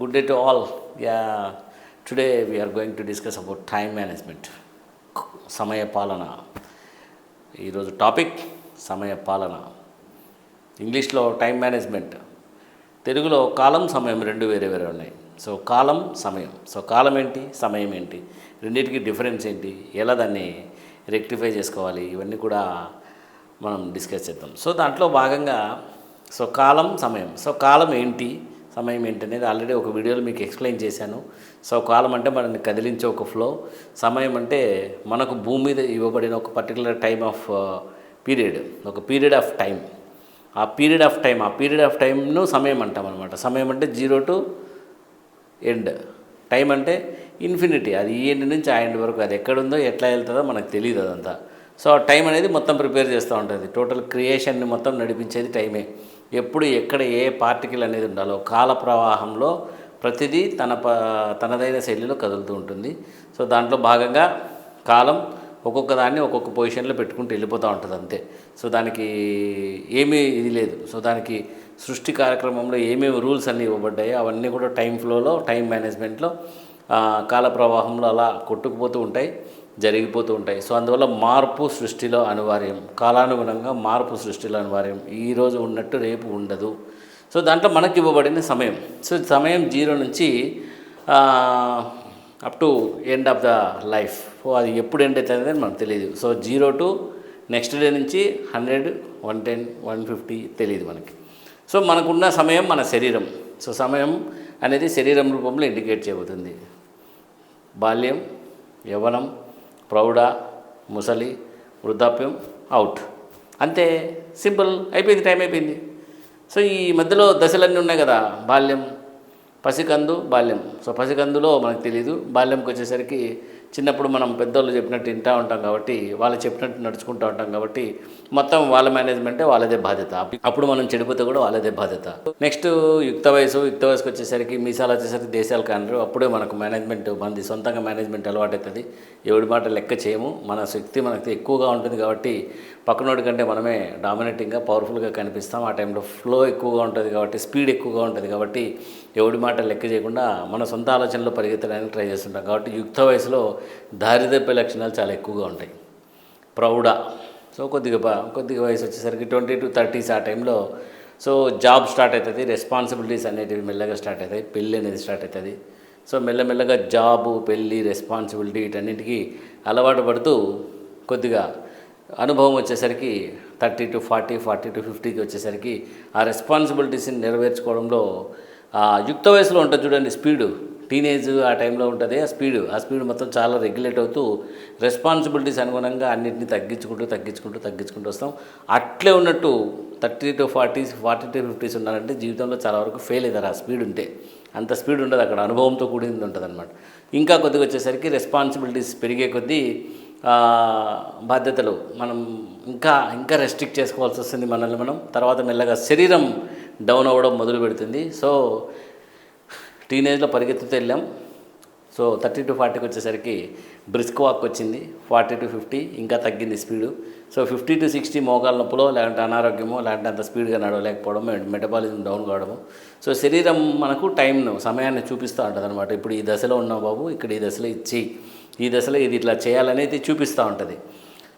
Good day to all. Yeah, today we are going to discuss about time management. సమయ పాలన ఈరోజు topic సమయ పాలన ఇంగ్లీష్లో టైం మేనేజ్మెంట్ తెలుగులో కాలం సమయం రెండు వేరే వేరే ఉన్నాయి. సో కాలం సమయం. సో కాలం ఏంటి సమయం ఏంటి? రెండింటికి డిఫరెన్స్ ఏంటి? ఎలా దాన్ని రెక్టిఫై చేసుకోవాలి? ఇవన్నీ కూడా మనం డిస్కస్ చేద్దాం. సో దాంట్లో భాగంగా సో కాలం సమయం. సో కాలం ఏంటి? సమయం ఏంటి అనేది ఆల్రెడీ ఒక వీడియోలో మీకు ఎక్స్ప్లెయిన్ చేశాను. సో కాలం అంటే మనల్ని కదిలించే ఒక ఫ్లో సమయం అంటే మనకు భూమి మీద ఇవ్వబడిన ఒక పర్టికులర్ టైం ఆఫ్ పీరియడ్ ఒక పీరియడ్ ఆఫ్ టైం ఆ పీరియడ్ ఆఫ్ టైం ఆ పీరియడ్ ఆఫ్ టైంను సమయం అంటాం అనమాట సమయం అంటే జీరో టు ఎండ్ టైం అంటే ఇన్ఫినిటీ అది ఈ ఎండ్ నుంచి ఆ ఎండ్ వరకు. అది ఎక్కడుందో ఎట్లా వెళ్తుందో మనకు తెలియదు అదంతా. సో ఆ టైం అనేది మొత్తం ప్రిపేర్ చేస్తూ ఉంటుంది. టోటల్ క్రియేషన్ని మొత్తం నడిపించేది టైమే ఎప్పుడు ఎక్కడ ఏ పార్టికల్ అనేది ఉండాలో కాల ప్రవాహంలో ప్రతిదీ తన ప తనదైన శైలిలో కదులుతూ ఉంటుంది. సో దాంట్లో భాగంగా కాలం ఒక్కొక్క దాన్ని ఒక్కొక్క పొజిషన్లో పెట్టుకుంటూ వెళ్ళిపోతూ ఉంటుంది అంతే. సో దానికి ఏమీ ఇది లేదు. సో దానికి సృష్టి కార్యక్రమంలో ఏమేమి రూల్స్ అన్నీ ఇవ్వబడ్డాయో అవన్నీ కూడా టైం ఫ్లోలో టైం మేనేజ్మెంట్లో కాల ప్రవాహంలో అలా కొట్టుకుపోతూ ఉంటాయి. జరిగిపోతూ ఉంటాయి. సో అందువల్ల మార్పు సృష్టిలో అనివార్యం. కాలానుగుణంగా మార్పు సృష్టిలో అనివార్యం. ఈరోజు ఉన్నట్టు రేపు ఉండదు. సో దాంట్లో మనకి ఇవ్వబడిన సమయం. సో సమయం జీరో నుంచి up to end of the life so అది ఎప్పుడు ఎండ్ అవుతుంది అని మనకు తెలియదు so zero to next day నుంచి hundred one ten one fifty తెలియదు మనకి. సో మనకున్న సమయం మన శరీరం. సో సమయం అనేది శరీరం రూపంలో ఇండికేట్ చేయబోతుంది బాల్యం యవ్వనం ప్రౌఢ ముసలి వృద్ధాప్యం అవుట్ అంతే సింపుల్. అయిపోయింది టైం అయిపోయింది. సో ఈ మధ్యలో దశలన్నీ ఉన్నాయి కదా బాల్యం పసికందు బాల్యం. సో పసికందులో మనకు తెలియదు బాల్యంకి వచ్చేసరికి చిన్నప్పుడు మనం పెద్దోళ్ళు చెప్పినట్టు వింటూ ఉంటాం కాబట్టి వాళ్ళు చెప్పినట్టు నడుచుకుంటూ ఉంటాం కాబట్టి మొత్తం వాళ్ళ మేనేజ్మెంటే వాళ్ళదే బాధ్యత. అప్పుడు మనం చెడిపోతే కూడా వాళ్ళదే బాధ్యత. నెక్స్ట్ యుక్త వయసు యుక్త వయసుకు వచ్చేసరికి మీసాలు వచ్చేసరికి దేశాలు కానరు అప్పుడే మనకు మేనేజ్మెంట్ మనది సొంతంగా మేనేజ్మెంట్ అలవాటు అవుతుంది ఎవడి మాట లెక్క చేయము. మన శక్తి మనకి ఎక్కువగా ఉంటుంది కాబట్టి పక్కనోడి కంటే మనమే డామినేటింగ్గా పవర్ఫుల్గా కనిపిస్తాం. ఆ టైంలో ఫ్లో ఎక్కువగా ఉంటుంది కాబట్టి స్పీడ్ ఎక్కువగా ఉంటుంది కాబట్టి ఎవడి మాట లెక్క చేయకుండా మన సొంత ఆలోచనలో పరిగెత్తడానికి ట్రై చేస్తుంటాం. కాబట్టి యుక్త వయసులో దారిదప్పే లక్షణాలు చాలా ఎక్కువగా ఉంటాయి. ప్రౌఢ. సో కొద్దిగా కొద్దిగా వయసు వచ్చేసరికి ట్వంటీ టు థర్టీస్ ఆ టైంలో సో జాబ్ స్టార్ట్ అవుతుంది రెస్పాన్సిబిలిటీస్ అనేటివి మెల్లగా స్టార్ట్ అవుతాయి పెళ్ళి అనేది స్టార్ట్ అవుతుంది. సో మెల్లమెల్లగా జాబు పెళ్ళి రెస్పాన్సిబిలిటీ వీటన్నిటికీ అలవాటు పడుతూ కొద్దిగా అనుభవం వచ్చేసరికి thirty to forty forty to ఫిఫ్టీకి వచ్చేసరికి ఆ రెస్పాన్సిబిలిటీస్ని నెరవేర్చుకోవడంలో ఆ యుక్త వయసులో ఉంటుంది చూడండి స్పీడు. టీనేజ్ ఆ టైంలో ఉంటుంది ఆ స్పీడ్. ఆ స్పీడ్ మొత్తం చాలా రెగ్యులేట్ అవుతూ రెస్పాన్సిబిలిటీస్ అనుగుణంగా అన్నింటినీ తగ్గించుకుంటూ తగ్గించుకుంటూ తగ్గించుకుంటూ వస్తాం. అట్లే ఉన్నట్టు thirty to forties forty to fifties ఉన్నారంటే జీవితంలో చాలా వరకు ఫెయిల్ అవుతారు ఆ స్పీడ్ ఉంటే. అంత స్పీడ్ ఉండదు అక్కడ అనుభవంతో కూడింది ఉంటుంది అనమాట ఇంకా కొద్దిగా వచ్చేసరికి రెస్పాన్సిబిలిటీస్ పెరిగే కొద్దీ బాధ్యతలు మనం ఇంకా ఇంకా రెస్ట్రిక్ట్ చేసుకోవాల్సి వస్తుంది మనల్ని మనం. తర్వాత మెల్లగా శరీరం డౌన్ అవ్వడం మొదలు పెడుతుంది. సో టీనేజ్లో పరిగెత్తుతూ వెళ్ళాం. సో థర్టీ టు ఫార్టీకి వచ్చేసరికి బ్రిస్క్ వాక్ వచ్చింది. ఫార్టీ టు ఫిఫ్టీ ఇంకా తగ్గింది speed so fifty to sixty మోకాల నొప్పులో లేదంటే అనారోగ్యమో లేదంటే అంత స్పీడ్గా నడవలేకపోవడం మెటబాలిజం డౌన్ కావడము. సో శరీరం మనకు టైంను సమయాన్ని చూపిస్తూ ఉంటుంది అనమాట ఇప్పుడు ఈ దశలో ఉన్నావు బాబు ఇక్కడ ఈ దశలో ఇచ్చి ఈ దశలో ఇది ఇట్లా చేయాలనేది చూపిస్తూ ఉంటుంది.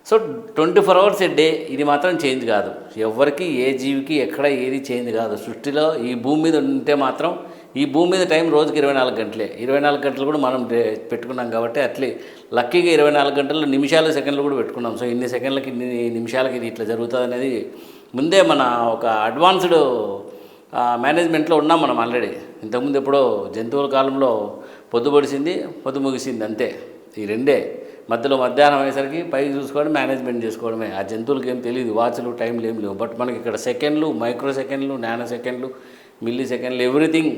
So twenty four hours a day ఇది మాత్రం చేంజ్ కాదు. ఎవరికి ఏ జీవికి ఎక్కడ ఏది చేంజ్ కాదు. సృష్టిలో ఈ భూమి మీద ఉంటే మాత్రం ఈ భూమి మీద టైం రోజుకి ఇరవై నాలుగు గంటలే. ఇరవై నాలుగు గంటలు కూడా మనం పెట్టుకున్నాం కాబట్టి అట్లే లక్కీగా ఇరవై నాలుగు గంటలు నిమిషాలు సెకండ్లు కూడా పెట్టుకున్నాం. సో ఇన్ని సెకండ్లకి ఇన్ని నిమిషాలకి ఇది ఇట్లా జరుగుతుంది అనేది ముందే మన ఒక అడ్వాన్స్డ్ మేనేజ్మెంట్లో ఉన్నాం మనం ఆల్రెడీ. ఇంతకుముందు ఎప్పుడో జంతువుల కాలంలో పొద్దు పొడిసింది పొద్దు ముగిసింది అంతే. ఈ రెండే. మధ్యలో మధ్యాహ్నం అయ్యేసరికి పైకి చూసుకోవడం మేనేజ్మెంట్ చేసుకోవడమే. ఆ జంతువులకి ఏం తెలియదు వాచ్లు టైంలు ఏం లేవు. బట్ మనకి ఇక్కడ సెకండ్లు మైక్రో సెకండ్లు నానో సెకండ్లు మిల్లీ సెకండ్లు ఎవ్రీథింగ్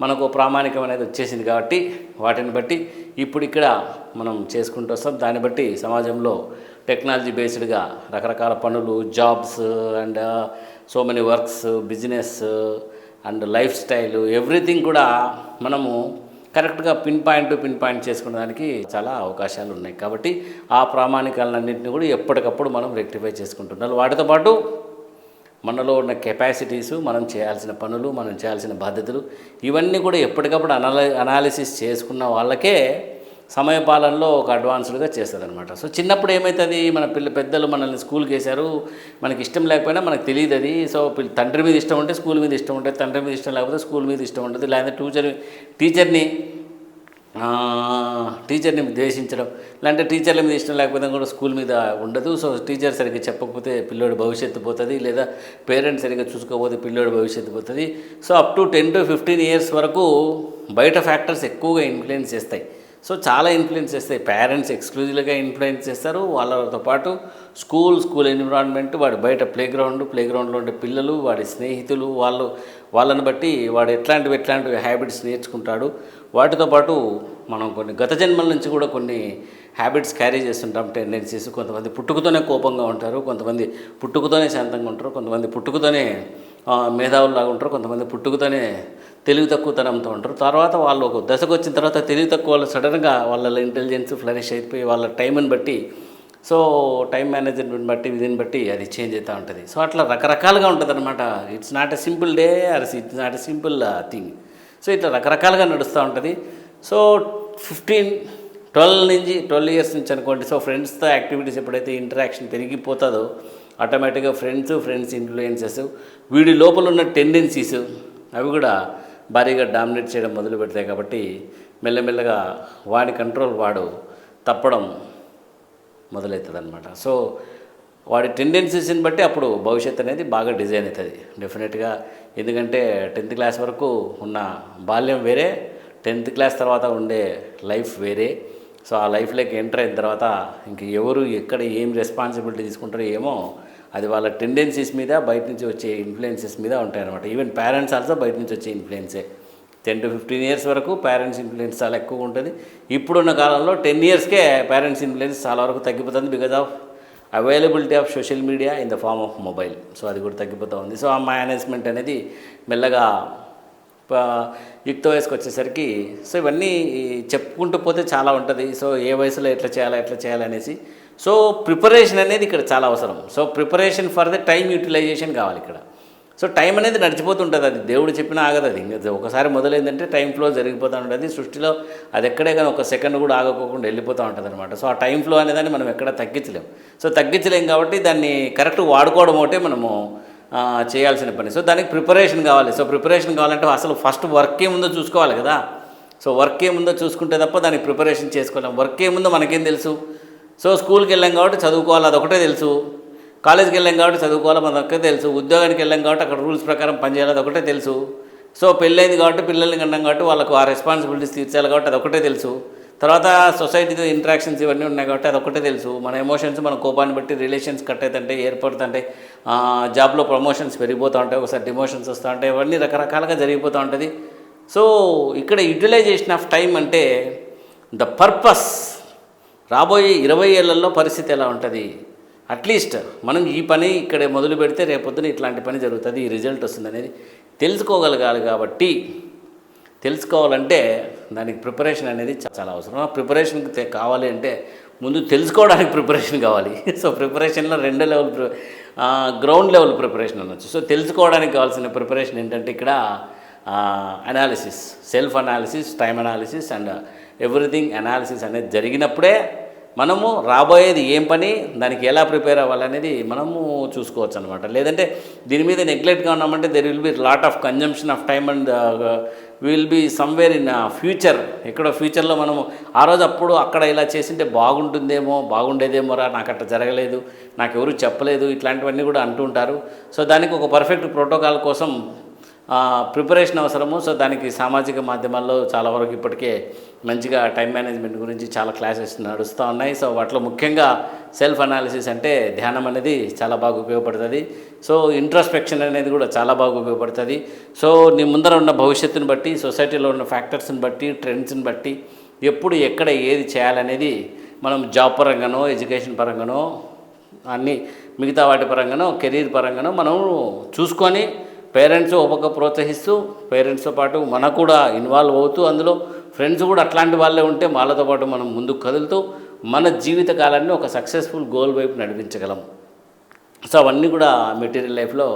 మనకు ప్రామాణికం అనేది వచ్చేసింది కాబట్టి వాటిని బట్టి ఇప్పుడు ఇక్కడ మనం చేసుకుంటూ వస్తాం. దాన్ని బట్టి సమాజంలో టెక్నాలజీ బేస్డ్గా రకరకాల పనులు jobs and so many works business and lifestyle everything కూడా మనము కరెక్ట్గా pin point to pin point చేసుకోవడానికి చాలా అవకాశాలు ఉన్నాయి. కాబట్టి ఆ ప్రామాణికాలన్నింటినీ కూడా ఎప్పటికప్పుడు మనం రెక్టిఫై చేసుకుంటున్నాం వాటితో పాటు మనలో ఉన్న కెపాసిటీస్ మనం చేయాల్సిన పనులు మనం చేయాల్సిన బాధ్యతలు ఇవన్నీ కూడా ఎప్పటికప్పుడు అనాలి అనాలిసిస్ చేసుకున్న వాళ్ళకే సమయపాలనలో ఒక అడ్వాన్స్డ్గా చేస్తుందన్నమాట. సో చిన్నప్పుడు ఏమవుతుంది మన పిల్ల పెద్దలు మనల్ని స్కూల్కి వేశారు. మనకి ఇష్టం లేకపోయినా మనకు తెలియదు అది సో పిల్ల- తండ్రి మీద ఇష్టం ఉంటే స్కూల్ మీద ఇష్టం ఉంటుంది. తండ్రి మీద ఇష్టం లేకపోతే స్కూల్ మీద ఇష్టం ఉంటుంది లేదంటే టీచర్ టీచర్ని టీచర్ని ద్వేషించడం. లేదంటే టీచర్ల మీద ఇష్టం లేకపోతే కూడా స్కూల్ మీద ఉండదు. సో టీచర్ సరిగ్గా చెప్పకపోతే పిల్లోడి భవిష్యత్తు పోతుంది. లేదా పేరెంట్స్ సరిగ్గా చూసుకోకపోతే పిల్లోడి భవిష్యత్తు పోతుంది. So up to ten to fifteen years వరకు బయట ఫ్యాక్టర్స్ ఎక్కువగా ఇన్ఫ్లుయెన్స్ చేస్తాయి. సో చాలా ఇన్ఫ్లుయెన్స్ చేస్తాయి. పేరెంట్స్ ఎక్స్క్లూజివ్గా ఇన్ఫ్లుయెన్స్ చేస్తారు. వాళ్ళతో పాటు స్కూల్ స్కూల్ ఎన్విరాన్మెంట్ వాడి బయట ప్లే గ్రౌండ్ ప్లే గ్రౌండ్లో ఉండే పిల్లలు వాడి స్నేహితులు వాళ్ళు వాళ్ళని బట్టి వాడు ఎట్లాంటివి ఎట్లాంటివి హ్యాబిట్స్ నేర్చుకుంటాడు. వాటితో పాటు మనం కొన్ని గత జన్మల నుంచి కూడా కొన్ని హ్యాబిట్స్ క్యారీ చేస్తుంటాం టెండెన్సీస్ కొంతమంది పుట్టుకతోనే కోపంగా ఉంటారు కొంతమంది పుట్టుకతోనే శాంతంగా ఉంటారు కొంతమంది పుట్టుకతోనే ఆ, మేధావుల్లాగా ఉంటారు కొంతమంది పుట్టుకతోనే తెలివి తక్కువతనంతో ఉంటారు. తర్వాత వాళ్ళు ఒక దశకు వచ్చిన తర్వాత తెలివి తక్కువ వాళ్ళు సడన్గా వాళ్ళ ఇంటెలిజెన్స్ ఫ్లరిష్ అయిపోయి వాళ్ళ టైంని బట్టి సో టైం మేనేజ్మెంట్ బట్టి విధిని బట్టి అది చేంజ్ అవుతూ ఉంటుంది. సో అట్లా రకరకాలుగా ఉంటుంది అనమాట it's not a simple day or it's not a simple thing so ఇట్లా రకరకాలుగా నడుస్తూ ఉంటుంది. సో ఫిఫ్టీన్ ట్వెల్వ్ నుంచి ట్వెల్వ్ ఇయర్స్ నుంచి అనుకోండి సో ఫ్రెండ్స్తో యాక్టివిటీస్ ఎప్పుడైతే ఇంటరాక్షన్ పెరిగిపోతుందో ఆటోమేటిక్గా ఫ్రెండ్స్ ఫ్రెండ్స్ ఇన్ఫ్లుయెన్సెస్ వీడి లోపల ఉన్న టెండెన్సీస్ అవి కూడా భారీగా డామినేట్ చేయడం మొదలు పెడతాయి కాబట్టి మెల్లమెల్లగా వాడి కంట్రోల్ వాడు తప్పడం మొదలవుతుంది అనమాట సో వాడి టెండెన్సీస్ని బట్టి అప్పుడు భవిష్యత్ అనేది బాగా డిజైన్ అవుతుంది డెఫినెట్గా ఎందుకంటే టెన్త్ క్లాస్ వరకు ఉన్న బాల్యం వేరే టెన్త్ క్లాస్ తర్వాత ఉండే లైఫ్ వేరే. సో ఆ లైఫ్లోకి ఎంటర్ అయిన తర్వాత ఇంక ఎవరు ఎక్కడ ఏం రెస్పాన్సిబిలిటీ తీసుకుంటారో ఏమో అది వాళ్ళ టెండెన్సీస్ మీద బయట నుంచి వచ్చే ఇన్ఫ్లుయెన్సెస్ మీద ఉంటాయి అనమాట ఈవెన్ పేరెంట్స్ ఆల్సో బయట నుంచి వచ్చే ఇన్ఫ్లుయెన్సే టెన్ టు ఫిఫ్టీన్ ఇయర్స్ వరకు పేరెంట్స్ ఇన్ఫ్లుయెన్స్ చాలా ఎక్కువ ఉంటుంది. ఇప్పుడున్న కాలంలో టెన్ ఇయర్స్కే పేరెంట్స్ ఇన్ఫ్లుయెన్స్ చాలా వరకు తగ్గిపోతుంది because of availability of social media in the form of mobile so అది కూడా తగ్గిపోతూ ఉంది. సో ఆ మేనేజ్మెంట్ అనేది మెల్లగా యుక్త వయసుకు వచ్చేసరికి సో ఇవన్నీ చెప్పుకుంటూ పోతే చాలా ఉంటుంది. సో ఏ వయసులో ఎట్లా చేయాలి ఎట్లా చేయాలి అనేసి సో ప్రిపరేషన్ అనేది ఇక్కడ చాలా అవసరం. So preparation for the time utilization కావాలి ఇక్కడ. సో టైం అనేది నడిచిపోతుంటుంది. అది దేవుడు చెప్పినా ఆగదు అది. ఇంకా ఒకసారి మొదలైందంటే టైం ఫ్లో జరిగిపోతూ ఉంటుంది. సృష్టిలో అది ఎక్కడే కానీ ఒక సెకండ్ కూడా ఆగకోకుండా వెళ్ళిపోతూ ఉంటుంది అనమాట సో ఆ టైం ఫ్లో అనేదాన్ని మనం ఎక్కడ తగ్గించలేం. సో తగ్గించలేం కాబట్టి దాన్ని కరెక్ట్ వాడుకోవడం ఒకటే మనము చేయాల్సిన పని. సో దానికి ప్రిపరేషన్ కావాలి. సో ప్రిపరేషన్ కావాలంటే అసలు ఫస్ట్ వర్క్ ఏముందో చూసుకోవాలి కదా. సో వర్క్ ఏముందో చూసుకుంటే తప్ప దానికి ప్రిపరేషన్ చేసుకోలేం. వర్క్ ఏముందో మనకేం తెలుసు? సో స్కూల్కి వెళ్ళాం కాబట్టి చదువుకోవాలి అదొకటే తెలుసు. కాలేజ్కి వెళ్ళాం కాబట్టి చదువుకోవాలి మనకే తెలుసు. ఉద్యోగానికి వెళ్ళాం కాబట్టి అక్కడ రూల్స్ ప్రకారం పనిచేయాలి అదొకటే తెలుసు. సో పెళ్ళైంది కాబట్టి పిల్లల్ని కన్నాం కాబట్టి వాళ్ళకు ఆ రెస్పాన్సిబిలిటీస్ తీర్చాలి కాబట్టి అదొకటే తెలుసు. తర్వాత సొసైటీతో ఇంట్రాక్షన్స్ ఇవన్నీ ఉన్నాయి కాబట్టి అదొకటే తెలుసు. మన ఎమోషన్స్ మన కోపాన్ని బట్టి రిలేషన్స్ కట్ అవుతుంటాయి ఏర్పడుతుంటాయి. జాబ్లో ప్రమోషన్స్ పెరిగిపోతూ ఉంటాయి ఒకసారి డిమోషన్స్ వస్తూ ఉంటాయి ఇవన్నీ రకరకాలుగా జరిగిపోతూ ఉంటుంది. సో ఇక్కడ యూటిలైజేషన్ ఆఫ్ టైం అంటే ద పర్పస్ రాబోయే ఇరవై ఏళ్ళలో పరిస్థితి ఎలా ఉంటుంది? అట్లీస్ట్ మనం ఈ పని ఇక్కడ మొదలు పెడితే రేపొద్దున ఇట్లాంటి పని జరుగుతుంది ఈ రిజల్ట్ వస్తుంది అనేది తెలుసుకోగలగాలి కాబట్టి తెలుసుకోవాలంటే దానికి ప్రిపరేషన్ అనేది చాలా అవసరం. ప్రిపరేషన్కి ప్రిపరేషన్ కావాలి అంటే ముందు తెలుసుకోవడానికి ప్రిపరేషన్ కావాలి. సో ప్రిపరేషన్లో రెండు లెవెల్ ఆ, గ్రౌండ్ లెవెల్ ప్రిపరేషన్ అనొచ్చు. సో తెలుసుకోవడానికి కావాల్సిన ప్రిపరేషన్ ఏంటంటే ఇక్కడ analysis self analysis time analysis and everything analysis అనేది జరిగినప్పుడే మనము రాబోయేది ఏం పని దానికి ఎలా ప్రిపేర్ అవ్వాలనేది మనము చూసుకోవచ్చు అనమాట లేదంటే దీని మీద నెగ్లెక్ట్గా ఉన్నామంటే there will be lot of consumption of time and will be somewhere in future ఎక్కడో ఫ్యూచర్లో మనము ఆ రోజు అప్పుడు అక్కడ ఇలా చేసింటే బాగుంటుందేమో బాగుండేదేమోరా నాకు అట్లా జరగలేదు నాకు ఎవరు చెప్పలేదు ఇట్లాంటివన్నీ కూడా అంటుంటారు సో దానికి ఒక పర్ఫెక్ట్ ప్రోటోకాల్ కోసం ప్రిపరేషన్ అవసరము. సో దానికి సామాజిక మాధ్యమాల్లో చాలా వరకు ఇప్పటికే మంచిగా టైం మేనేజ్మెంట్ గురించి చాలా క్లాసెస్ నడుస్తూ ఉన్నాయి. సో వాటిలో ముఖ్యంగా సెల్ఫ్ అనాలిసిస్ అంటే ధ్యానం అనేది చాలా బాగా ఉపయోగపడుతుంది. సో ఇంట్రస్పెక్షన్ అనేది కూడా చాలా బాగా ఉపయోగపడుతుంది. సో నీ ముందర ఉన్న భవిష్యత్తుని బట్టి సొసైటీలో ఉన్న ఫ్యాక్టర్స్ని బట్టి ట్రెండ్స్ని బట్టి ఎప్పుడు ఎక్కడ ఏది చేయాలనేది మనం జాబ్ పరంగానో ఎడ్యుకేషన్ పరంగానో అన్ని మిగతా వాటి పరంగానో కెరీర్ పరంగానో మనం చూసుకొని పేరెంట్స్ ఒక్కొక్క ప్రోత్సహిస్తూ పేరెంట్స్తో పాటు మనకు కూడా ఇన్వాల్వ్ అవుతూ అందులో ఫ్రెండ్స్ కూడా అట్లాంటి వాళ్ళే ఉంటే వాళ్ళతో పాటు మనం ముందుకు కదులుతూ మన జీవిత కాలాన్ని ఒక సక్సెస్ఫుల్ గోల్ వైపు నడిపించగలం. సో అవన్నీ కూడా మెటీరియల్ లైఫ్లో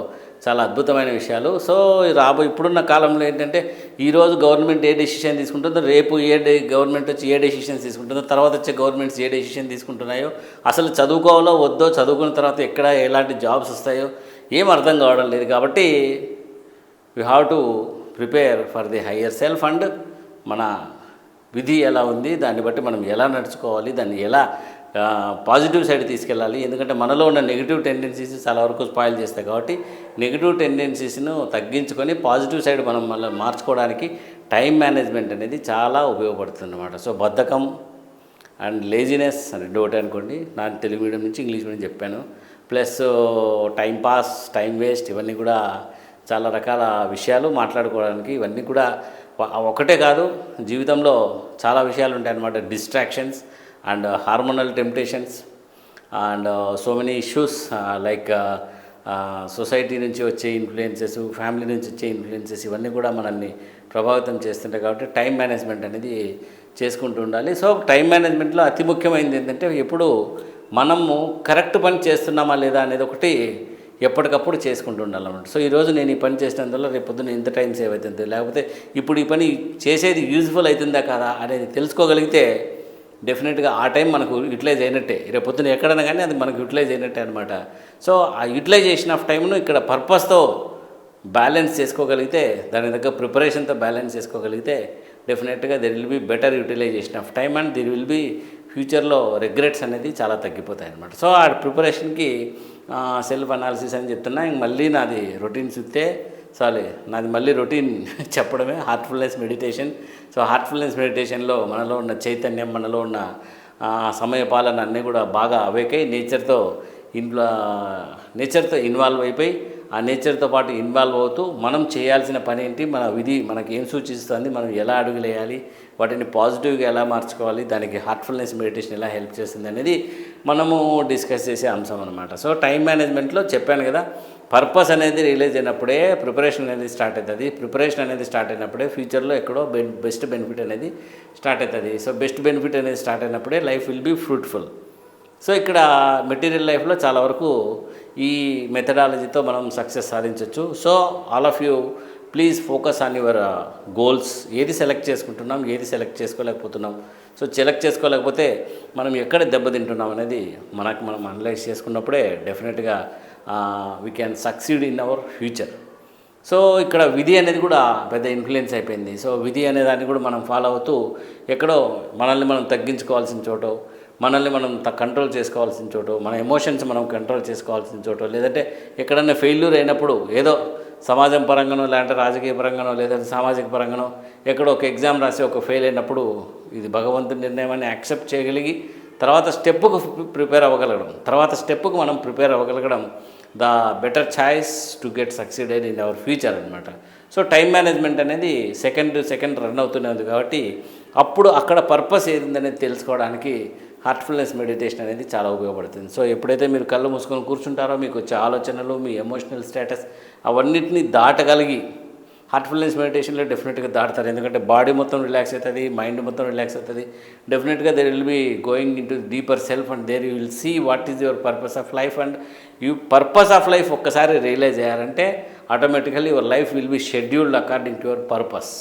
చాలా అద్భుతమైన విషయాలు. సో రాబో ఇప్పుడున్న కాలంలో ఏంటంటే ఈరోజు గవర్నమెంట్ ఏ డెసిషన్ తీసుకుంటుందో రేపు ఏ డే గవర్నమెంట్ వచ్చి ఏ డెసిషన్స్ తీసుకుంటుందో తర్వాత వచ్చే గవర్నమెంట్స్ ఏ డెసిషన్ తీసుకుంటున్నాయో అసలు చదువుకోవాలో వద్దో చదువుకున్న తర్వాత ఎక్కడ ఎలాంటి జాబ్స్ వస్తాయో ఏం అర్థం కావడం లేదు కాబట్టి we have to prepare for the higher self and మన విధి ఎలా ఉంది దాన్ని బట్టి మనం ఎలా నడుచుకోవాలి దాన్ని ఎలా పాజిటివ్ సైడ్ తీసుకెళ్ళాలి. ఎందుకంటే మనలో ఉన్న నెగిటివ్ టెండెన్సీస్ చాలా వరకు స్పాయిల్ చేస్తాయి కాబట్టి నెగిటివ్ టెండెన్సీస్ను తగ్గించుకొని పాజిటివ్ సైడ్ మనం మళ్ళీ మార్చుకోవడానికి టైం మేనేజ్మెంట్ అనేది చాలా ఉపయోగపడుతుంది అనమాట సో బద్ధకం అండ్ లేజినెస్ రెండు ఒకటి అనుకోండి. నా తెలుగు మీడియం నుంచి ఇంగ్లీష్ మీడియం చెప్పాను. Plus time pass time waste ఇవన్నీ కూడా చాలా రకాల విషయాలు మాట్లాడుకోవడానికి ఇవన్నీ కూడా ఒకటే కాదు జీవితంలో చాలా విషయాలు ఉంటాయి అన్నమాట distractions and hormonal temptations and so many issues like society నుంచి వచ్చే ఇన్ఫ్లుయెన్సెస్ ఫ్యామిలీ నుంచి వచ్చే ఇన్ఫ్లుయెన్సెస్ ఇవన్నీ కూడా మనల్ని ప్రభావితం చేస్తుంటాయి కాబట్టి టైం మేనేజ్మెంట్ అనేది చేసుకుంటూ ఉండాలి. సో టైం మేనేజ్మెంట్లో అతి ముఖ్యమైనది ఏంటంటే ఎప్పుడు మనము కరెక్ట్ పని చేస్తున్నామా లేదా అనేది ఒకటి ఎప్పటికప్పుడు చేసుకుంటూ ఉండాలన్నమాట సో ఈరోజు నేను ఈ పని చేసినందువల్ల రేపు పొద్దున్న ఇంత టైం సేవ్ అవుతుంది. లేకపోతే ఇప్పుడు ఈ పని చేసేది యూజ్ఫుల్ అవుతుందా కదా అనేది తెలుసుకోగలిగితే డెఫినెట్గా ఆ టైం మనకు యూటిలైజ్ అయినట్టే. రేపు పొద్దున ఎక్కడైనా కానీ అది మనకు యూటిలైజ్ అయినట్టే అనమాట సో ఆ యూటిలైజేషన్ ఆఫ్ టైంను ఇక్కడ పర్పస్తో బ్యాలెన్స్ చేసుకోగలిగితే దాని దగ్గర ప్రిపరేషన్తో బ్యాలెన్స్ చేసుకోగలిగితే డెఫినెట్గా there will be better utilization of time and there will be ఫ్యూచర్లో రిగ్రెట్స్ అనేది చాలా తగ్గిపోతాయి అనమాట సో ఆ ప్రిపరేషన్కి సెల్ఫ్ అనాలిసిస్ అని చెప్తున్నా ఇంక మళ్ళీ నాది రొటీన్ చూస్తే సారీ నాది మళ్ళీ రొటీన్ చెప్పడమే. Heartfulness meditation. సో హార్ట్ఫుల్నెస్ మెడిటేషన్లో మనలో ఉన్న చైతన్యం మనలో ఉన్న సమయ పాలన అన్నీ కూడా బాగా అవేకై నేచర్తో ఇన్వా నేచర్తో ఇన్వాల్వ్ అయిపోయి ఆ నేచర్తో పాటు ఇన్వాల్వ్ అవుతూ మనం చేయాల్సిన పని ఏంటి మన విధి మనకి ఏం సూచిస్తుంది మనం ఎలా అడుగులేయాలి వాటిని పాజిటివ్గా ఎలా మార్చుకోవాలి దానికి హార్ట్ఫుల్నెస్ మెడిటేషన్ ఎలా హెల్ప్ చేస్తుంది అనేది మనము డిస్కస్ చేసే అంశం అనమాట సో టైం మేనేజ్మెంట్లో చెప్పాను కదా పర్పస్ అనేది రిలీజ్ అయినప్పుడే ప్రిపరేషన్ అనేది స్టార్ట్ అవుతుంది. ప్రిపరేషన్ అనేది స్టార్ట్ అయినప్పుడే ఫ్యూచర్లో ఎక్కడో బెన్ బెస్ట్ బెనిఫిట్ అనేది స్టార్ట్ అవుతుంది. సో బెస్ట్ బెనిఫిట్ అనేది స్టార్ట్ అయినప్పుడే life will be fruitful so ఇక్కడ మెటీరియల్ లైఫ్లో చాలా వరకు ఈ మెథడాలజీతో మనం సక్సెస్ సాధించవచ్చు so all of you please focus on your goals ఏది సెలెక్ట్ చేసుకుంటున్నాం ఏది సెలెక్ట్ చేసుకోలేకపోతున్నాం. సో సెలెక్ట్ చేసుకోలేకపోతే మనం ఎక్కడ దెబ్బతింటున్నాం అనేది మనకు మనం అనలైజ్ చేసుకున్నప్పుడే డెఫినెట్గా we can succeed in our future so ఇక్కడ విధి అనేది కూడా పెద్ద ఇన్ఫ్లుయెన్స్ అయిపోయింది. సో విధి అనే దాన్ని కూడా మనం ఫాలో అవుతూ ఎక్కడో మనల్ని మనం తగ్గించుకోవాల్సిన చోటో మనల్ని మనం కంట్రోల్ చేసుకోవాల్సిన చోటు మన ఎమోషన్స్ మనం కంట్రోల్ చేసుకోవాల్సిన చోటు లేదంటే ఎక్కడన్నా ఫెయిల్యూర్ అయినప్పుడు ఏదో సమాజం పరంగానో లేదంటే రాజకీయ పరంగానో లేదంటే సామాజిక పరంగానో ఎక్కడో ఒక ఎగ్జామ్ రాసి ఒక ఫెయిల్ అయినప్పుడు ఇది భగవంతుని నిర్ణయం అని యాక్సెప్ట్ చేయగలిగి తర్వాత స్టెప్పుకు ప్రిపేర్ అవ్వగలగడం. తర్వాత స్టెప్పుకు మనం prepare అవ్వగలగడం the better choice to get succeeded in our future అనమాట సో టైం మేనేజ్మెంట్ అనేది సెకండ్ సెకండ్ రన్ అవుతున్నది కాబట్టి అప్పుడు అక్కడ పర్పస్ ఏందనేది తెలుసుకోవడానికి హార్ట్ఫుల్నెస్ మెడిటేషన్ అనేది చాలా ఉపయోగపడుతుంది. సో ఎప్పుడైతే మీరు కళ్ళు మూసుకొని కూర్చుంటారో మీకు వచ్చే ఆలోచనలు మీ ఎమోషనల్ స్టేటస్ అవన్నిటిని దాటగలిగి హార్ట్ఫుల్నెస్ మెడిటేషన్లో డెఫినెట్గా దాటుతారు. ఎందుకంటే బాడీ మొత్తం రిలాక్స్ అవుతుంది మైండ్ మొత్తం రిలాక్స్ అవుతుంది. డెఫినెట్గా there will be going in to deeper self and there you will see what is your purpose of life and you purpose of life ఒక్కసారి రియలైజ్ అయ్యారంటే automatically your life will be scheduled according to your purpose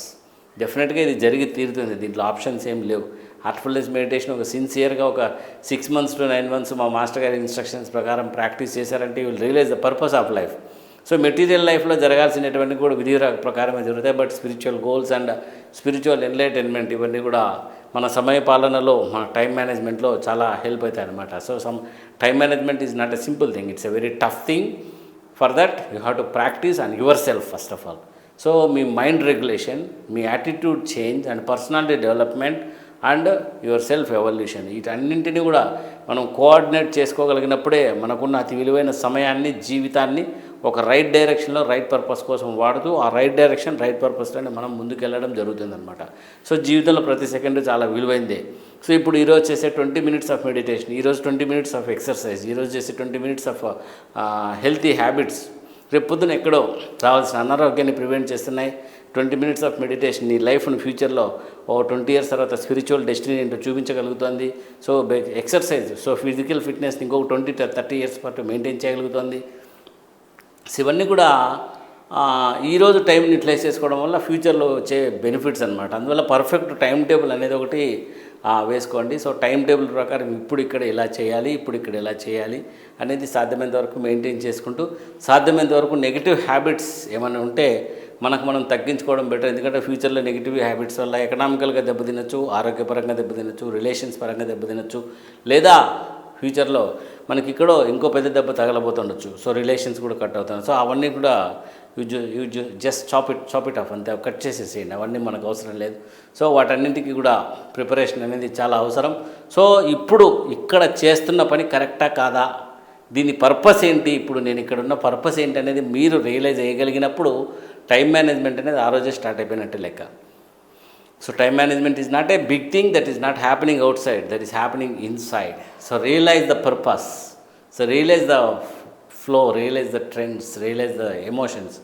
డెఫినెట్గా ఇది జరిగి తీరుతుంది. దీంట్లో options ఏం లేవు. Heartfulness meditation ఒక సిన్సియర్గా ఒక six months to nine months మా మాస్టర్ గారి ఇన్స్ట్రక్షన్స్ ప్రకారం ప్రాక్టీస్ చేశారంటే you will realise the purpose of life so material లైఫ్లో జరగాల్సినటువంటి కూడా విధి ప్రకారమే జరుగుతాయి. But spiritual goals and spiritual enlightenment ఇవన్నీ కూడా మన సమయ పాలనలో మన టైం మేనేజ్మెంట్లో చాలా హెల్ప్ అవుతాయి అనమాట so some time management is not a simple thing it's a very tough thing for that you have to practice and your self first of all so me mind regulation me attitude change and personality development and your self evolution. వీటన్నింటినీ కూడా మనం coordinate చేసుకోగలిగినప్పుడే మనకున్న అతి విలువైన సమయాన్ని జీవితాన్ని ఒక right డైరెక్షన్లో రైట్ పర్పస్ కోసం వాడుతూ ఆ రైట్ డైరెక్షన్ రైట్ పర్పస్లోనే మనం ముందుకెళ్ళడం జరుగుతుందనమాట సో జీవితంలో ప్రతి సెకండ్ చాలా విలువైందే. సో ఇప్పుడు ఈరోజు చేసే ట్వంటీ మినిట్స్ ఆఫ్ మెడిటేషన్ ఈరోజు ట్వంటీ మినిట్స్ ఆఫ్ ఎక్సర్సైజ్ ఈరోజు చేసే twenty minutes of healthy habits రేపు ఎక్కడో రావాల్సిన అనారోగ్యాన్ని ప్రివెంట్ చేస్తున్నాయి. ట్వంటీ మినిట్స్ ఆఫ్ మెడిటేషన్ నీ లైఫ్ను ఫ్యూచర్లో ఓ ట్వంటీ ఇయర్స్ తర్వాత స్పిరిచువల్ డెస్టినీ ఏంటో చూపించగలుగుతుంది. So exercise so physical fitness ఇంకొక ట్వంటీ థర్టీ ఇయర్స్ పాటు మెయింటైన్ చేయగలుగుతుంది. సో ఇవన్నీ కూడా ఈరోజు టైంని యూటిలైజ్ చేసుకోవడం వల్ల ఫ్యూచర్లో వచ్చే బెనిఫిట్స్ అనమాట అందువల్ల పర్ఫెక్ట్ టైం టేబుల్ అనేది ఒకటి వేసుకోండి. సో టైం టేబుల్ ప్రకారం ఇప్పుడు ఇక్కడ ఇలా చేయాలి ఇప్పుడు ఇక్కడ ఇలా చేయాలి అనేది సాధ్యమైనంత వరకు మెయింటైన్ చేసుకుంటూ సాధ్యమైనంత వరకు నెగిటివ్ హ్యాబిట్స్ ఏమైనా ఉంటే మనకు మనం తగ్గించుకోవడం బెటర్. ఎందుకంటే ఫ్యూచర్లో నెగిటివ్ హ్యాబిట్స్ వల్ల ఎకనామికల్గా దెబ్బతినొచ్చు ఆరోగ్యపరంగా దెబ్బతినొచ్చు రిలేషన్స్ పరంగా దెబ్బతినొచ్చు లేదా ఫ్యూచర్లో మనకి ఇక్కడో ఇంకో పెద్ద దెబ్బ తగలబోతుండొచ్చు. సో రిలేషన్స్ కూడా కట్ అవుతాయి. సో అవన్నీ కూడా you ju you just chop it chop it off అంతే. కట్ చేసేసేయండి. అవన్నీ మనకు అవసరం లేదు. సో వాటన్నింటికి కూడా ప్రిపరేషన్ అనేది చాలా అవసరం. సో ఇప్పుడు ఇక్కడ చేస్తున్న పని కరెక్టా కాదా? దీని పర్పస్ ఏంటి? ఇప్పుడు నేను ఇక్కడ ఉన్న పర్పస్ ఏంటి అనేది మీరు రియలైజ్ చేయగలిగినప్పుడు టైం మేనేజ్మెంట్ అనేది ఆ రోజే స్టార్ట్ అయిపోయినట్టు లెక్క. So time management is not a big thing that is not happening outside that is happening inside so realise the purpose so realise the flow realise the trends realise the emotions